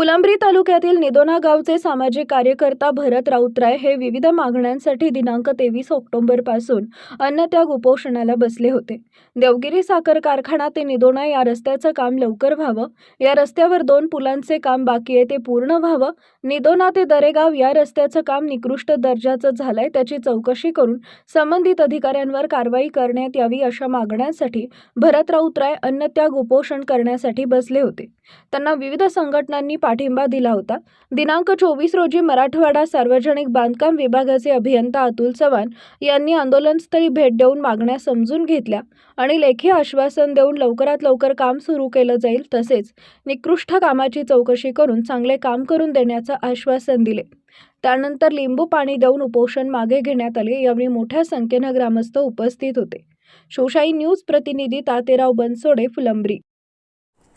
फुलंब्री तालुक्यातील निदोना गावचे सामाजिक कार्यकर्ता भरत राऊतराय हे विविध मागण्यांसाठी दिनांक तेवीस ऑक्टोबरपासून अन्नत्याग उपोषणाला बसले होते. देवगिरी साखर कारखाना ते निदोना या रस्त्याचं काम लवकर व्हावं. या रस्त्यावर दोन पुलांचे काम बाकी आहे ते पूर्ण व्हावं. निदोना ते दरेगाव या रस्त्याचं काम निकृष्ट दर्जाचं झालंय त्याची चौकशी करून संबंधित अधिकाऱ्यांवर कारवाई करण्यात यावी अशा मागण्यांसाठी भरत राऊतराय अन्नत्याग उपोषण करण्यासाठी बसले होते. त्यांना विविध संघटनांनी पाठिंबा दिला होता. दिनांक चोवीस रोजी मराठवाडा सार्वजनिक बांधकाम विभागाचे अभियंता अतुल चव्हाण यांनी आंदोलनस्थळी भेट देऊन मागण्या समजून घेतल्या आणि लेखी आश्वासन देऊन लवकरात लवकर काम सुरू केलं जाईल तसेच निकृष्ट कामाची चौकशी करून चांगले काम करून देण्याचं आश्वासन दिले. त्यानंतर लिंबू पाणी देऊन उपोषण मागे घेण्यात आले यावेळी मोठ्या संख्येनं ग्रामस्थ उपस्थित होते. शिवशाही न्यूज प्रतिनिधी तातेराव बनसोडे फुलंब्री.